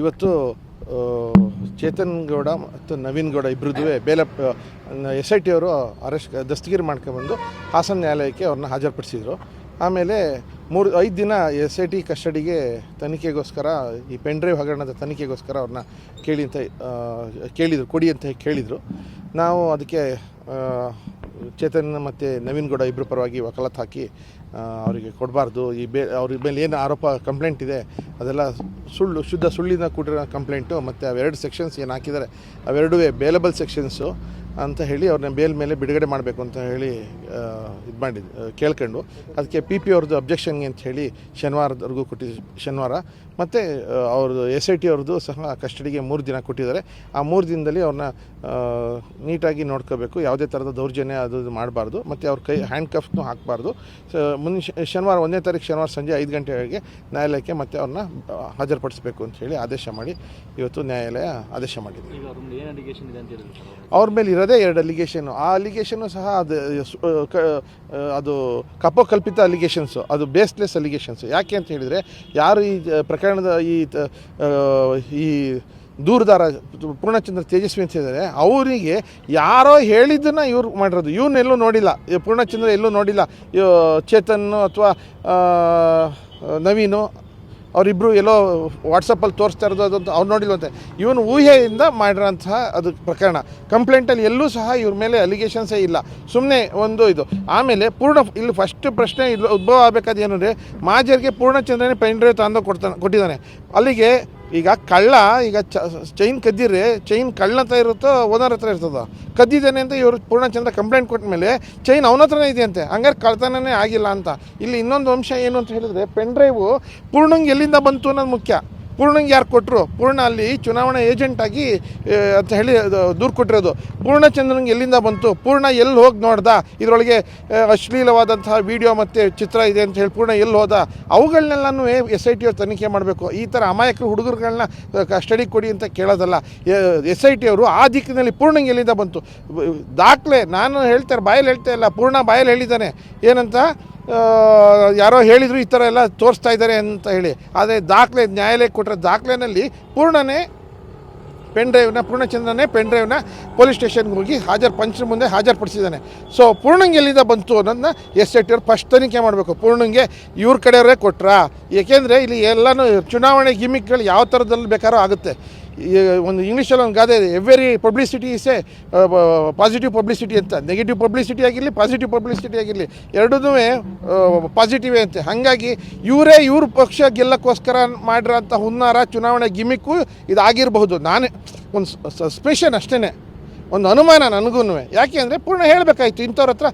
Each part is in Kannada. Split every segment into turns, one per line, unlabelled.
ಇವತ್ತು ಚೇತನ್ ಗೌಡ ಮತ್ತು ನವೀನ್ ಗೌಡ ಇಬ್ಬರದ್ದು ಬೇಲೆ ಎಸ್ ಐ ಟಿ ಅವರು ಅರೆಸ್ಟ್, ದಸ್ತಗಿರಿ ಮಾಡ್ಕೊಂಬಂದು ಹಾಸನ ನ್ಯಾಯಾಲಯಕ್ಕೆ ಅವ್ರನ್ನ ಹಾಜರುಪಡಿಸಿದರು. ಆಮೇಲೆ ಮೂರು, ಐದು ದಿನ ಎಸ್ ಐ ಟಿ ಕಸ್ಟಡಿಗೆ ತನಿಖೆಗೋಸ್ಕರ, ಈ ಪೆಂಡ್ರೈವ್ ಹಗರಣದ ತನಿಖೆಗೋಸ್ಕರ ಅವ್ರನ್ನ ಕೇಳಿ ಅಂತ ಕೇಳಿದರು, ಕೊಡಿ ಅಂತ ಕೇಳಿದರು. ನಾವು ಅದಕ್ಕೆ ಚೇತನ್ ಮತ್ತು ನವೀನ್ ಗೌಡ ಇಬ್ಬರ ಪರವಾಗಿ ವಕಾಲತ್ ಹಾಕಿ ಅವರಿಗೆ ಕೊಡಬಾರ್ದು. ಈ ಬೇ, ಅವ್ರ ಮೇಲೆ ಏನು ಆರೋಪ, ಕಂಪ್ಲೇಂಟ್ ಇದೆ, ಅದೆಲ್ಲ ಸುಳ್ಳು, ಶುದ್ಧ ಸುಳ್ಳಿನ ಕೂಡಿರೋ ಕಂಪ್ಲೇಂಟು, ಮತ್ತು ಅವೆರಡು ಸೆಕ್ಷನ್ಸ್ ಏನು ಹಾಕಿದ್ದಾರೆ ಅವೆರಡೂ ಬೇಲಬಲ್ ಸೆಕ್ಷನ್ಸು ಅಂತ ಹೇಳಿ ಅವ್ರನ್ನ ಬೇಲ್ ಮೇಲೆ ಬಿಡುಗಡೆ ಮಾಡಬೇಕು ಅಂತ ಹೇಳಿ ಇದು ಮಾಡಿದ್ದು ಕೇಳ್ಕೊಂಡು. ಅದಕ್ಕೆ ಪಿ ಪಿ ಅವ್ರದ್ದು ಅಬ್ಜೆಕ್ಷನ್ಗೆ ಅಂತ ಹೇಳಿ ಶನಿವಾರದವರೆಗೂ ಕೊಟ್ಟಿದ್ದು ಶನಿವಾರ. ಮತ್ತು ಅವ್ರದ್ದು ಎಸ್ ಐ ಟಿ ಅವ್ರದ್ದು ಸಹ ಕಸ್ಟಡಿಗೆ ಮೂರು ದಿನ ಕೊಟ್ಟಿದ್ದಾರೆ. ಆ ಮೂರು ದಿನದಲ್ಲಿ ಅವ್ರನ್ನ ನೀಟಾಗಿ ನೋಡ್ಕೋಬೇಕು. ಯಾವುದೇ ಥರದ ದೌರ್ಜನ್ಯ ಅದು ಮಾಡಬಾರ್ದು. ಮತ್ತು ಅವ್ರ ಕೈ ಹ್ಯಾಂಡ್ ಕಫ್ನು ಹಾಕಬಾರ್ದು ಮುಂದಿನ ಶ- ಶನಿವಾರ ಒಂದನೇ ತಾರೀಕು ಶನಿವಾರ ಸಂಜೆ ಐದು ಗಂಟೆವರೆಗೆ ನ್ಯಾಯಾಲಯಕ್ಕೆ ಮತ್ತೆ ಅವ್ರನ್ನ ಹಾಜರುಪಡಿಸಬೇಕು ಅಂತ ಹೇಳಿ ಆದೇಶ ಮಾಡಿ ಇವತ್ತು ನ್ಯಾಯಾಲಯ ಆದೇಶ ಮಾಡಿದೆ.
ಅವ್ರ ಮೇಲೆ ಏನು
ಇರೋದೇ ಎರಡು ಅಲಿಗೇಷನು ಆ ಅಲಿಗೇಷನು ಸಹ ಅದು ಅದು ಕಪೋಕಲ್ಪಿತ ಅಲಿಗೇಷನ್ಸು ಅದು ಬೇಸ್ಲೆಸ್ ಅಲಿಗೇಷನ್ಸು ಯಾಕೆ ಅಂತ ಹೇಳಿದರೆ, ಯಾರು ಈ ಪ್ರಕರಣದ ಈ ಈ ದೂರದಾರ ಪೂರ್ಣಚಂದ್ರ ತೇಜಸ್ವಿ ಅಂತ ಹೇಳಿದರೆ, ಅವರಿಗೆ ಯಾರೋ ಹೇಳಿದ್ದನ್ನು ಇವ್ರು ಮಾಡಿರೋದು. ಇವನ್ನೆಲ್ಲೂ ನೋಡಿಲ್ಲ. ಪೂರ್ಣಚಂದ್ರ ಎಲ್ಲೂ ನೋಡಿಲ್ಲ. ಚೇತನ್ ಅಥವಾ ನವೀನು ಅವರಿಬ್ಬರು ಎಲ್ಲೋ ವಾಟ್ಸಪ್ಪಲ್ಲಿ ತೋರಿಸ್ತಾ ಇರೋದು ಅದಂತ ಅವ್ರು ನೋಡಿಲ್ವಂತೆ. ಇವನು ಊಹೆಯಿಂದ ಮಾಡಿರೋಂತಹ ಅದು ಪ್ರಕರಣ. ಕಂಪ್ಲೇಂಟಲ್ಲಿ ಎಲ್ಲೂ ಸಹ ಇವ್ರ ಮೇಲೆ ಅಲಿಗೇಷನ್ಸೇ ಇಲ್ಲ. ಸುಮ್ಮನೆ ಒಂದು ಇದು. ಆಮೇಲೆ ಪೂರ್ಣ ಇಲ್ಲಿ ಫಸ್ಟ್ ಪ್ರಶ್ನೆ ಇಲ್ಲಿ ಉದ್ಭವ ಆಗಬೇಕಾದ ಏನಂದರೆ ಮಾಜರ್ಗೆ ಪೂರ್ಣಚಂದ್ರನೇ ಪೆನ್ ಡ್ರೈವ್ ತಂದು ಕೊಡ್ತಾನೆ ಕೊಟ್ಟಿದ್ದಾನೆ. ಅಲ್ಲಿಗೆ ಈಗ ಕಳ್ಳ, ಈಗ ಚೈನ್ ಕದ್ದಿರಿ ಚೈನ್ ಕಳ್ಳ ಹತ್ರ ಇರುತ್ತೋ ಓನರ್ ಹತ್ರ ಇರ್ತದೆ? ಕದ್ದಿದ್ದಾನೆ ಅಂತ ಇವರು ಪೂರ್ಣಚಂದ್ರ ಕಂಪ್ಲೇಂಟ್ ಕೊಟ್ಟ ಮೇಲೆ ಚೈನ್ ಅವನ ಹತ್ರನೇ ಇದೆಯಂತೆ ಹಂಗಾರೆ ಕಳ್ತನನೇ ಆಗಿಲ್ಲ ಅಂತ. ಇಲ್ಲಿ ಇನ್ನೊಂದು ಅಂಶ ಏನು ಅಂತ ಹೇಳಿದ್ರೆ ಪೆನ್ ಡ್ರೈವು ಪೂರ್ಣಂಗೆ ಎಲ್ಲಿಂದ ಬಂತು ಅನ್ನೋದು ಮುಖ್ಯ. ಪೂರ್ಣಂಗೆ ಯಾರು ಕೊಟ್ಟರು ಪೂರ್ಣ ಅಲ್ಲಿ ಚುನಾವಣಾ ಏಜೆಂಟ್ ಆಗಿ ಅಂತ ಹೇಳಿ ದೂರು ಕೊಟ್ಟಿರೋದು. ಪೂರ್ಣಚಂದ್ರನಿಗೆ ಎಲ್ಲಿಂದ ಬಂತು? ಪೂರ್ಣ ಎಲ್ಲಿ ಹೋಗಿ ನೋಡ್ದ? ಇದರೊಳಗೆ ಅಶ್ಲೀಲವಾದಂತಹ ವಿಡಿಯೋ ಮತ್ತು ಚಿತ್ರ ಇದೆ ಅಂತ ಹೇಳಿ ಪೂರ್ಣ ಎಲ್ಲಿ ಹೋದ? ಅವುಗಳನ್ನೆಲ್ಲನೂ ಎಸ್ ಐ ಟಿ ಅವ್ರು ತನಿಖೆ ಮಾಡಬೇಕು. ಈ ಥರ ಅಮಾಯಕರು ಹುಡುಗರುಗಳನ್ನ ಕಸ್ಟಡಿ ಕೊಡಿ ಅಂತ ಕೇಳೋದಲ್ಲ. ಎಸ್ ಐ ಟಿ ಅವರು ಆ ದಿಕ್ಕಿನಲ್ಲಿ ಪೂರ್ಣಂಗೆ ಎಲ್ಲಿಂದ ಬಂತು? ದಾಖಲೆ, ನಾನು ಹೇಳ್ತಾರೆ ಬಾಯಲ್ಲಿ ಹೇಳ್ತಾ ಇಲ್ಲ. ಪೂರ್ಣ ಬಾಯಲ್ಲಿ ಹೇಳಿದ್ದಾನೆ. ಏನಂತ? ಯಾರೋ ಹೇಳಿದರು ಈ ಥರ ಎಲ್ಲ ತೋರಿಸ್ತಾ ಇದ್ದಾರೆ ಅಂತ ಹೇಳಿ. ಆದರೆ ದಾಖಲೆ ನ್ಯಾಯಾಲಯಕ್ಕೆ ಕೊಟ್ಟರೆ ದಾಖಲೆನಲ್ಲಿ ಪೂರ್ಣನೇ ಪೆನ್ ಡ್ರೈವ್ನ ಪೂರ್ಣಚಂದ್ರನೇ ಪೆನ್ ಡ್ರೈವ್ನ ಪೊಲೀಸ್ ಸ್ಟೇಷನ್ಗೆ ಹೋಗಿ ಹಾಜರು ಪಂಚರ್ ಮುಂದೆ ಹಾಜರುಪಡಿಸಿದ್ದಾನೆ. ಸೊ ಪೂರ್ಣಂಗೆ ಎಲ್ಲಿಂದ ಬಂತು ಅನ್ನೋದನ್ನ ಎಸ್ ಐ ಟಿ ಅವ್ರು ಫಸ್ಟ್ ತನಿಖೆ ಮಾಡಬೇಕು. ಪೂರ್ಣಂಗೆ ಇವ್ರ ಕಡೆಯವರೇ ಕೊಟ್ರಾ? ಏಕೆಂದರೆ ಇಲ್ಲಿ ಎಲ್ಲನೂ ಚುನಾವಣೆ ಗಿಮಿಕ್ಗಳು ಯಾವ ಥರದಲ್ಲಿ ಬೇಕಾದ್ರೂ ಆಗುತ್ತೆ. ಒಂದು ಇಂಗ್ಲೀಷಲ್ಲಿ ಒಂದು ಗಾದೆ ಇದೆ. Every publicity is a positive publicity ಅಂತ. ನೆಗೆಟಿವ್ ಪಬ್ಲಿಸಿಟಿ ಆಗಿರಲಿ ಪಾಸಿಟಿವ್ ಪಬ್ಲಿಸಿಟಿ ಆಗಿರಲಿ ಎರಡೂ ಪಾಸಿಟಿವೇ ಅಂತೆ. ಹಾಗಾಗಿ ಇವರೇ ಇವ್ರ ಪಕ್ಷ ಗೆಲ್ಲಕ್ಕೋಸ್ಕರ ಮಾಡಿರೋಂಥ ಹುನ್ನಾರ, ಚುನಾವಣೆ ಗಿಮಿಕ್ಕು ಇದಾಗಿರಬಹುದು. ನಾನೇ ಒಂದು ಸಸ್ಪೆಷನ್ ಅಷ್ಟೇ ಒಂದು ಅನುಮಾನ ನನಗೂ ಯಾಕೆ ಅಂದರೆ ಪೂರ್ಣ ಹೇಳಬೇಕಾಯ್ತು, ಇಂಥವ್ರ ಹತ್ರ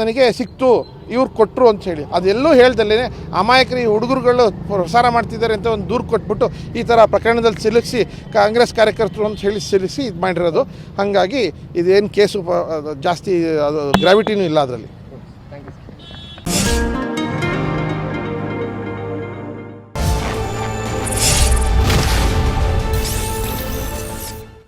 ನನಗೆ ಸಿಕ್ತು, ಇವ್ರು ಕೊಟ್ಟರು ಅಂತ ಹೇಳಿ. ಅದೆಲ್ಲೂ ಹೇಳ್ದಲ್ಲೇ ಅಮಾಯಕರು, ಈ ಹುಡುಗರುಗಳು ಪ್ರಸಾರ ಮಾಡ್ತಿದ್ದಾರೆ ಅಂತ ಒಂದು ದೂರು ಕೊಟ್ಬಿಟ್ಟು ಈ ಥರ ಪ್ರಕರಣದಲ್ಲಿ ಸಿಲುಕಿಸಿ, ಕಾಂಗ್ರೆಸ್ ಕಾರ್ಯಕರ್ತರು ಅಂತ ಹೇಳಿ ಸಿಲುಕಿಸಿ ಇದು ಮಾಡಿರೋದು ಹಾಗಾಗಿ ಇದೇನು ಕೇಸು ಜಾಸ್ತಿ ಅದು ಗ್ರಾವಿಟಿನೂ ಇಲ್ಲ ಅದರಲ್ಲಿ.